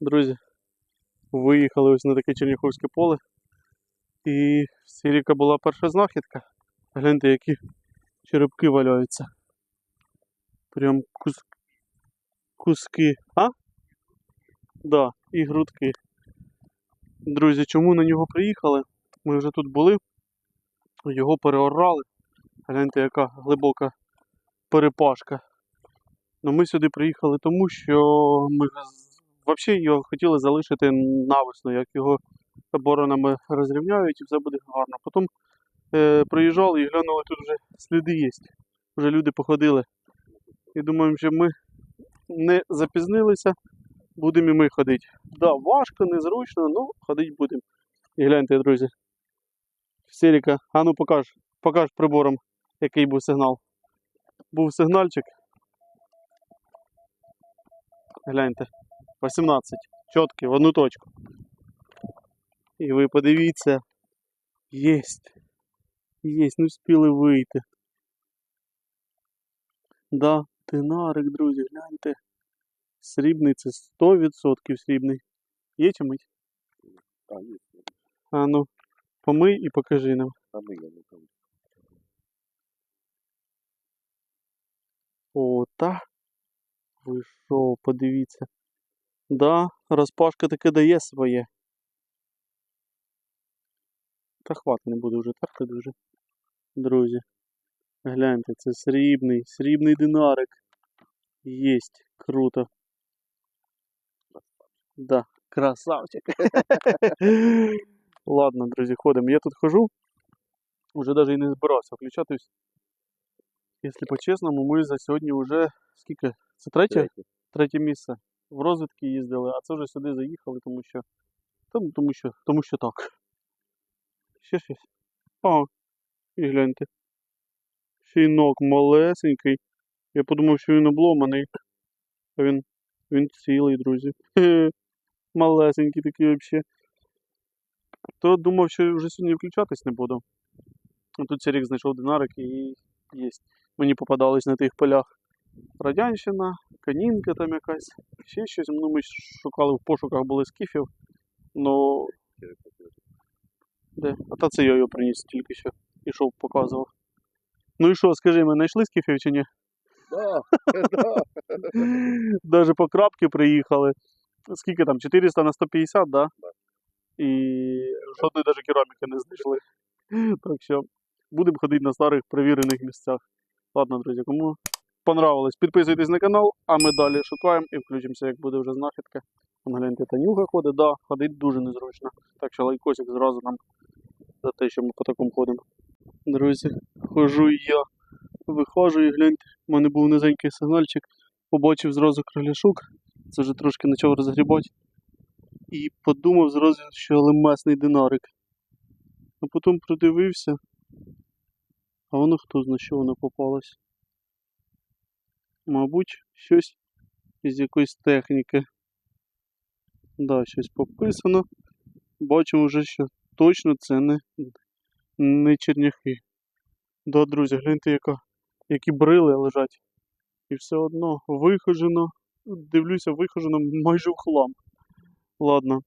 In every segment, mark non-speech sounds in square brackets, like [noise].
Друзі, виїхали ось на таке Черняховське поле. І в Сіріка була перша знахідка. Гляньте, які черепки валяються. Прям кус... куски. А? Да, і грудки. Друзі, чому на нього приїхали? Ми вже тут були, його переорали. Гляньте, яка глибока перепашка. Ну ми сюди приїхали тому, що ми взагалі його хотіли залишити навесно, як його боронами розрівняють і все буде гарно. Потім е, приїжджали і глянули, тут вже сліди є. Вже люди походили. І думаємо, що ми не запізнилися, будемо і ми ходити. Да, важко, незручно, але ходити будемо. І гляньте, друзі. Сіріка, а ну покаж, покаж прибором, який був сигнал. Був сигнальчик. Гляньте. 18. Чіткий, в одну точку. І ви подивіться. Єсть. Єсть, ну спіли вийти. Да, динарик, друзі, гляньте. Срібний це 100% срібний. Є чи мить? А, є. А ну, помий і покажи нам. А ми я не кажу. О, та. Ви що, подивіться. Да, розпашка таки дає своє. Та хват не буду вже терти дуже. Друзі. Гляньте, це срібний, срібний динарик. Єсть, круто. Да, красавчик. [laughs] Ладно, друзі, ходимо. Я тут хожу. Уже навіть і не збирався включатись. Якщо по-чесному, ми за сьогодні вже скільки? Це третє? Третє. третє місце. В розвідки їздили, а це вже сюди заїхали, тому що. Та, ну, тому що, тому що так. Ще щось. А, і гляньте. Щінок малесенький. Я подумав, що він обломаний. А він. Він цілий, друзі. [laughs] Малесенький такий взагалі. То думав, що вже сьогодні включатись не буду. А тут цей рік знайшов динарик і є. Мені попадались на тих полях Радянщина, Канінка там якась, ще щось. Ну, ми шукали в пошуках були скіфів. Ну, де? А та це я його приніс тільки що. Ішов, показував. Ну і що, скажи, ми знайшли скіфів чи ні? Да, [laughs] да. Даже по крапки приїхали. Скільки там? 400 на 150, да? І жодної даже кераміки не знайшли. Так що будемо ходити на старих перевірених місцях. Ладно, друзі, кому понравилось, підписуйтесь на канал, а ми далі шукаємо і включимося, як буде вже знахідка. Гляньте, Танюга ходить, да, ходить дуже незручно. Так що лайкосик зразу нам за те, що ми по такому ходимо. Друзі, хожу і я. Виходжу і гляньте, в мене був низенький сигнальчик, побачив зразу криляшок, це вже трошки почав розгрібати. І подумав зразу, що лемесний динарик. А потім придивився. А воно хто знає, що воно попалось. Мабуть, щось із якоїсь техніки. Да, щось пописано. Бачимо вже, що точно це не, не черняхи. Да, друзі, гляньте, яка, які брили лежать. І все одно вихожено. Дивлюся, вихожено майже в хлам. Ладно.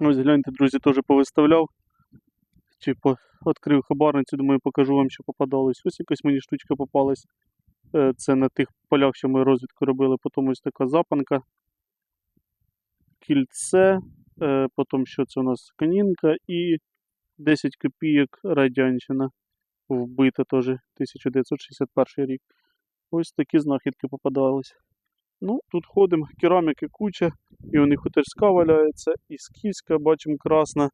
Ось гляньте, друзі, теж повиставляв. Чи по... відкрив хабарницю, думаю, покажу вам, що попадалось. Ось якась мені штучка попалась. Е, Це на тих полях, що ми розвідку робили. Потім ось така запанка. Кільце. е, Потім що це у нас канінка і 10 копійок радянщина. Вбита теж 1961 рік. Ось такі знахідки попадались. Ну, тут ходимо, кераміки куча, і у них хуторська валяється, і скіфська, бачимо красна,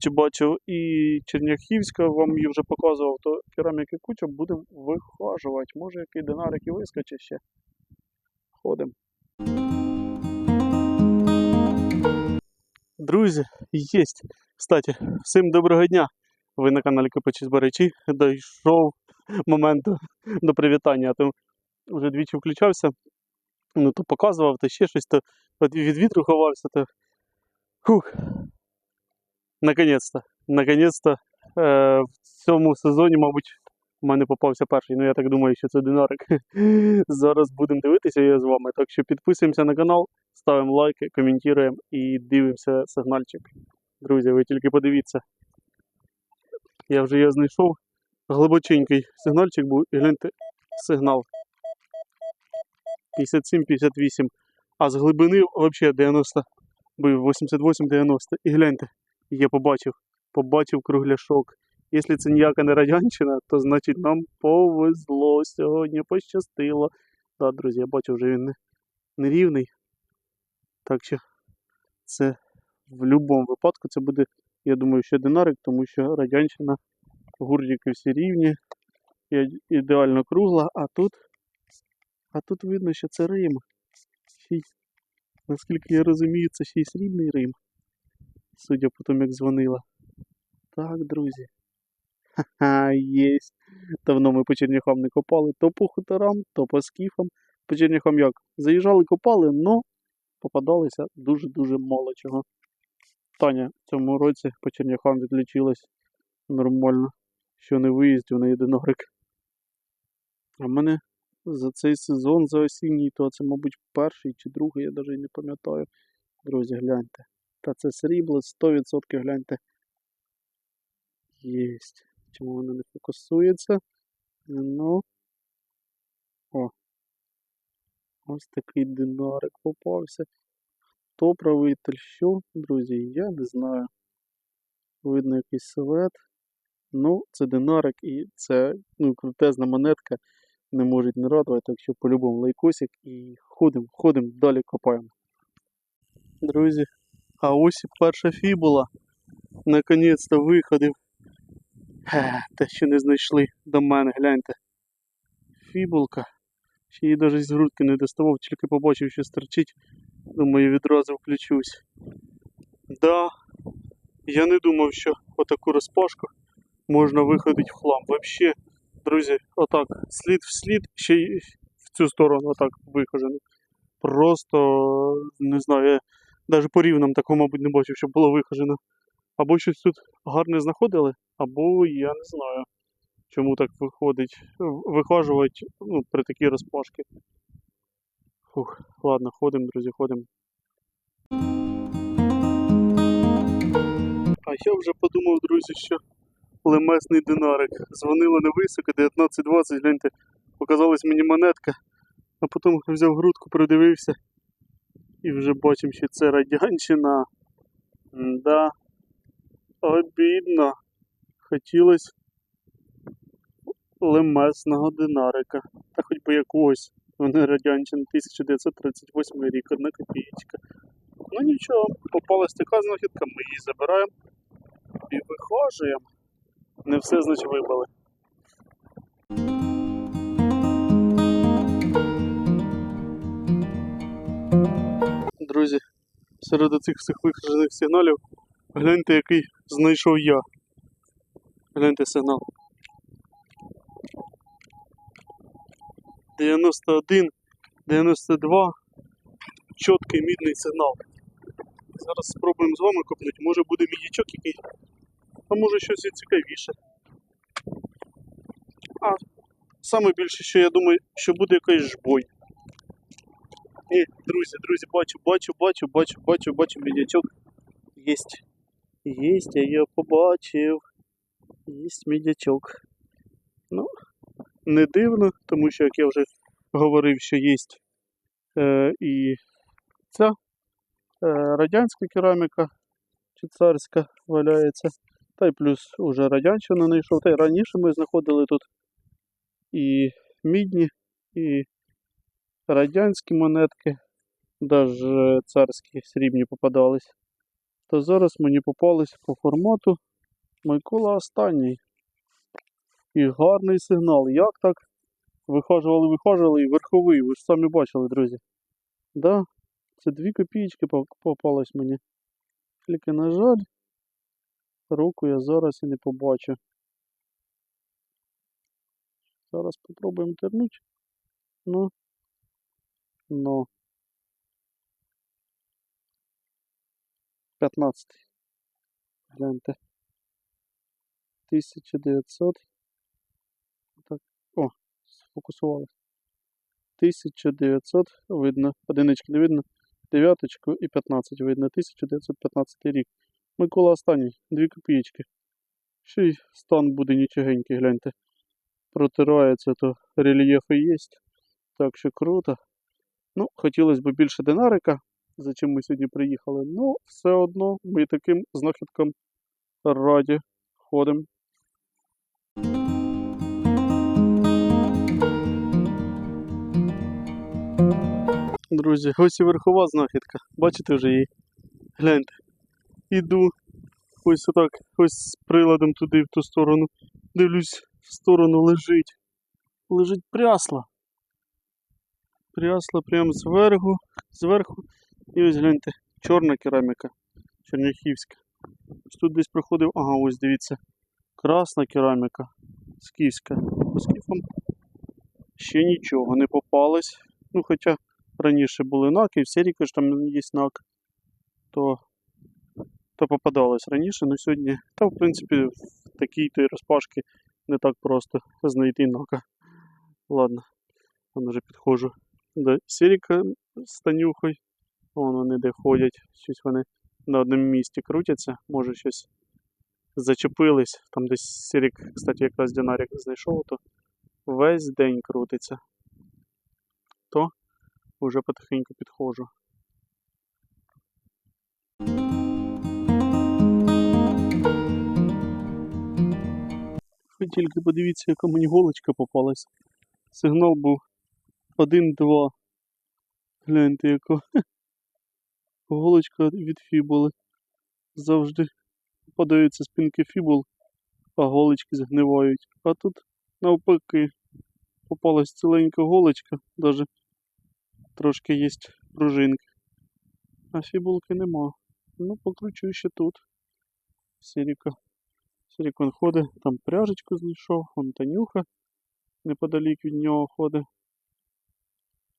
чи бачив, і черняхівська, вам її вже показував, то кераміки куча будемо вихажувати. Може який динарик і вискочить ще. Ходимо. Друзі, єсть. Кстати, всім доброго дня. Ви на каналі Копачі Зберечі. Дійшов момент до привітання, а вже двічі включався ну, то показував, то ще щось, то від вітру ховався, то. Фух. Наконець-то. Наконець-то е, в цьому сезоні, мабуть, в мене попався перший. Ну я так думаю, що це динарик. [laughs] Зараз будемо дивитися я з вами. Так що підписуємося на канал, ставимо лайки, коментуємо і дивимося сигнальчик. Друзі, ви тільки подивіться. Я вже його знайшов. Глибоченький сигнальчик був, і гляньте, сигнал. 57-58. А з глибини взагалі 90 був 88-90. І гляньте, я побачив, побачив кругляшок. Якщо це ніяка не радянщина, то значить нам повезло сьогодні, пощастило. Так, друзі, я бачу, вже він не, не. Так що це в будь-якому випадку це буде, я думаю, ще динарик, тому що радянщина, гурдики всі рівні, ідеально кругла, а тут, а тут видно, що це Рим. Наскільки я розумію, це ще й срібний Рим. Судя по тому, як дзвонила. Так, друзі. Ха-ха, єсть. Давно ми по черняхам не копали. То по хуторам, то по скіфам. По черняхам як? Заїжджали, копали, но попадалося дуже-дуже мало чого. Таня в цьому році по черняхам відлічилась нормально, що не виїздив на єдинорик. А в мене за цей сезон, за осінній, то це, мабуть, перший чи другий, я навіть не пам'ятаю. Друзі, гляньте. Та це срібло 100% гляньте. Єсть. Чому воно не фокусується? Ну. О. Ось такий динарик попався. Хто правитель що, друзі, я не знаю. Видно якийсь силует. Ну, це динарик і це ну, крутезна монетка. Не можуть не радувати, так що по-любому лайкосик і ходимо, ходимо, далі копаємо. Друзі, а ось і перша фібула. Наконець-то виходив. Е, Те, що не знайшли до мене, гляньте. Фібулка. Ще її навіть з грудки не доставав, тільки побачив, що стерчить. Думаю, відразу включусь. Да, я не думав, що отаку розпашку можна виходити в хлам. Взагалі, друзі, отак, слід в слід, ще й в цю сторону отак вихожено. Просто не знаю, я навіть по рівнам такого, мабуть, не бачив, щоб було вихожено. Або щось тут гарне знаходили, або я не знаю, чому так виходить, вихажувати ну, при такій розпашці. Фух, ладно, ходимо, друзі, ходимо. А я вже подумав, друзі, що лемесний динарик. Дзвонило невисоко, 19.20, гляньте, показалась мені монетка, а потім взяв грудку, придивився і вже бачимо, що це радянщина. Да, обідно. Хотілося лемесного динарика. Та хоч би якогось. Вони радянщина 1938 рік, одна копієчка. Ну нічого, попалась така знахідка, ми її забираємо і вихожуємо. Не все, значить, вибили. Друзі, серед цих всіх вихожених сигналів гляньте, який знайшов я. Гляньте сигнал. 91, 92. Чіткий мідний сигнал. Зараз спробуємо з вами копнути. Може буде мідячок який, а може щось і цікавіше. А саме більше, що я думаю, що буде якийсь жбой. Ні, друзі, друзі, бачу, бачу, бачу, бачу, бачу, бачу мідячок. Єсть. Єсть, я його побачив. Єсть мідячок. Ну, не дивно, тому що, як я вже говорив, що є е, і ця е, радянська кераміка чи царська валяється. Та й плюс уже радянщина знайшов. Та й раніше ми знаходили тут і мідні, і радянські монетки, навіть царські срібні попадались. То зараз мені попались по формату Микола останній. І гарний сигнал. Як так? Вихажували, вихажували і верховий, ви ж самі бачили, друзі. Да, це дві копійки попалось мені. Тільки, на жаль, руку я зараз і не побачу. Зараз попробуємо тернути. Ну. Ну. 15. Гляньте. 1900. Так. О, сфокусувалось. 1900, видно, одинички не видно. дев'яточку і 15 видно, 1915 рік. Микола останній, 2 копійки. Ще й стан буде нічогенький, гляньте. Протирається, то рельєфи є. Так що круто. Ну, хотілося б більше динарика, за чим ми сьогодні приїхали. Ну, все одно ми таким знахідкам раді ходимо. Друзі, ось і верхова знахідка. Бачите вже її? Гляньте. Іду. Ось отак, ось з приладом туди, в ту сторону. Дивлюсь, в сторону лежить. Лежить прясло. Прясло прямо зверху, зверху. І ось гляньте, чорна кераміка. Черняхівська. Ось Тут десь проходив, ага, ось дивіться. Красна кераміка. Скіфська. По скіфам ще нічого не попалось. Ну, хоча раніше були наки, в серії ж там є нак, то, то попадалось раніше, але сьогодні, та в принципі в такій то розпашки не так просто знайти нака. Ладно, вон вже підходжу до Сіріка з Танюхою. Вон вони де ходять, щось вони на одному місці крутяться, може щось зачепились. Там десь Сірік, кстати, якраз динарик знайшов, то весь день крутиться. То вже потихеньку підходжу. Ви тільки подивіться, яка мені голочка попалась. Сигнал був 1-2. Гляньте, яка голочка від фібули. Завжди попадаються спинки фібул, а голочки згнивають. А тут навпаки попалась ціленька голочка, даже трошки є пружинки. А фібулки нема. Ну, покручу ще тут. Сіріка. Сірік он ходить, там пряжечку знайшов, вон Танюха неподалік від нього ходить.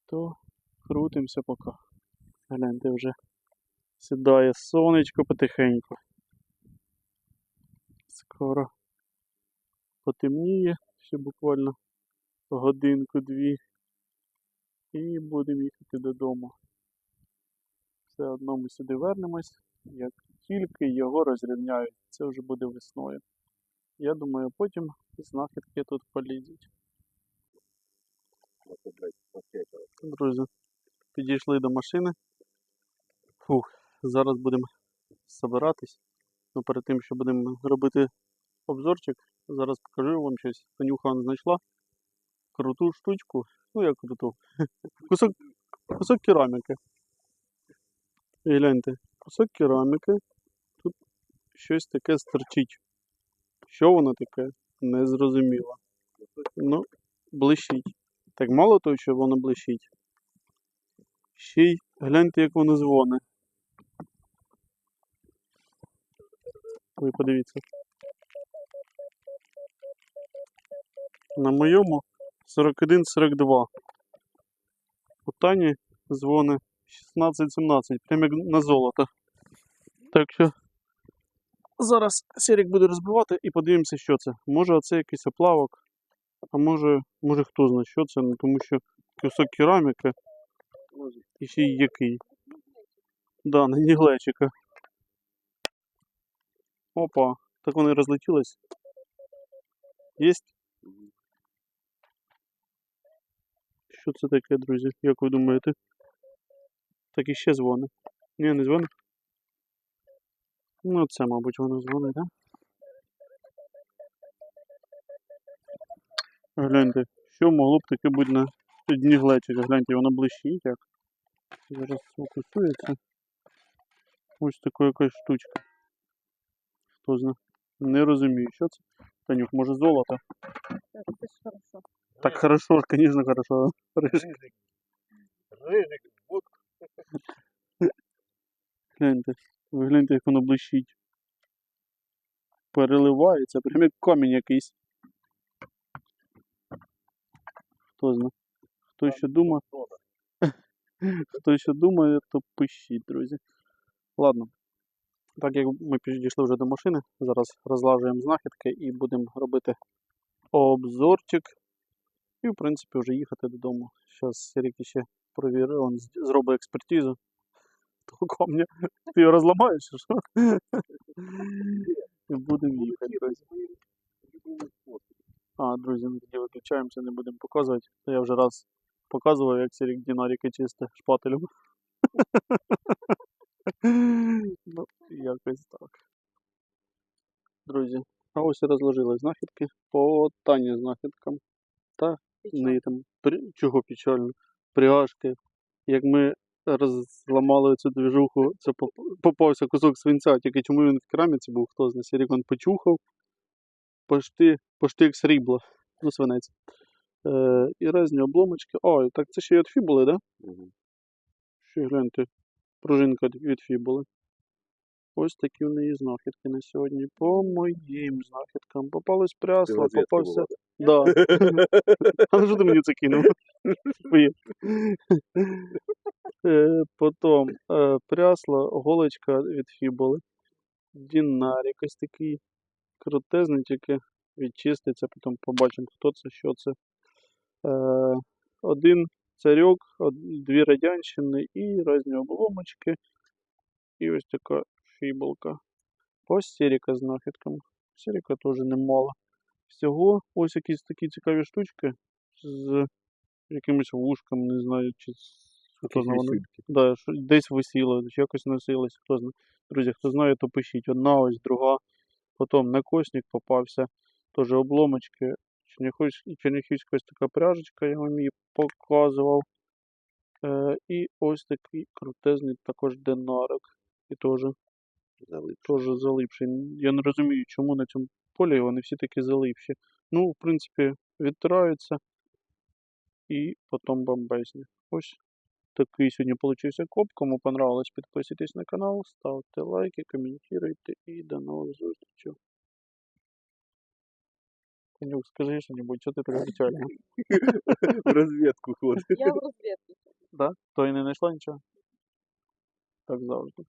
То крутимося поки. Гляньте вже сідає сонечко потихеньку. Скоро потемніє, ще буквально годинку-дві. І будемо їхати додому. Все одно ми сюди вернемось, як тільки його розрівняють. Це вже буде весною. Я думаю, потім знахідки тут полізуть. Друзі, підійшли до машини. Фух, зараз будемо збиратись. Ну, перед тим, що будемо робити обзорчик, зараз покажу вам щось. Танюха знайшла круту штучку. Ну, як круту. [laughs] Кусок, кусок кераміки. І гляньте, кусок кераміки. Тут щось таке стерчить. Що воно таке? Не зрозуміло. Ну, блищить. Так мало того, що воно блищить. Ще й гляньте, як воно дзвонить. Ви подивіться. На моєму 41-42. У Тані дзвони 16-17, прямо як на золото. Так що зараз Серік буде розбивати і подивимося, що це. Може оце якийсь оплавок, а може, може хто знає, що це, ну, тому що кусок кераміки і ще й який. Да, на дні глечика. Опа, так вони розлетілись. Єсть? Що це таке, друзі? Як ви думаєте? Так і ще дзвонить. Ні, не дзвонить. Ну, це, мабуть, воно дзвонить, так? Гляньте, що могло б таке бути на дні глечика. Гляньте, воно блищить як. Зараз фокусується. Ось така якась штучка. Хто знає? Не розумію, що це. Танюх, може золото? Так, это ж хорошо. Так хорошо, звісно, хорошо. Рижик. Рыжик. Рыжик. Вот Гляньте, ви гляньте, як воно блищить. Переливається, прям як камінь якийсь. Хто знає? Хто ще думає, хто [laughs] ще думає, то пишіть, друзі. Ладно. Так як ми підійшли вже до машини, зараз розлажуємо знахідки і будемо робити обзорчик. І, в принципі, вже їхати додому. Зараз Сірік ще провірить, он зробить експертизу. [laughs] того камня. Ти його розламаєш, що? [laughs] І будемо їхати, друзі. А, друзі, ми тоді виключаємося, не будемо показувати. Та я вже раз показував, як Сірік динаріки чисте шпателем. [laughs] ну, якось так. Друзі, а ось і розложили знахідки по останнім знахідкам. Та не там при... чого печально. Пряжки. Як ми розламали цю двіжуху, це поп- попався кусок свинця, тільки чому він в кераміці був, хто знає. Сірік він почухав. Пошти, пошти як срібло. Ну, свинець. Е, і різні обломочки. Ой, так це ще й від фібули, да? Мгм. Ще гляньте, пружинка від фібули. Ось такі в неї знахідки на сьогодні. По моїм знахідкам. Попалось прясло, попався. Да. [laughs] А що ти мені це кинув? Е, Потім е, прясло, голочка від фібули. Дінарік ось такий крутезний, тільки відчиститься, потім побачимо, хто це, що це. Е, Один царьок, дві радянщини і різні обломочки. І ось така фібулка. Ось сіріка з знахідками. Сіріка теж немало. Всього ось якісь такі цікаві штучки з якимись вушками, не знаю, чи з- хто знає Да, десь висіло, чи якось носилось, хто знає. Друзі, хто знає, то пишіть. Одна, ось друга. Потім накосник попався, теж обломочки. Черняхівська ось така пряжечка, я вам її показував. Е, і ось такий крутезний також динарик. І теж Залип. теж залипший. Я не розумію, чому на цьому полі вони всі такі залипші. Ну, в принципі, відтираються і потім бомбезні. Ось такий сьогодні получився коп. Кому понравилось, підписуйтесь на канал, ставте лайки, коментуйте і до нових зустрічей. Конюк, скажи що-нибудь, що ти так печально? В розвідку ходить. Я в розвідку. Да? То и не знайшла нічого? Так завжди.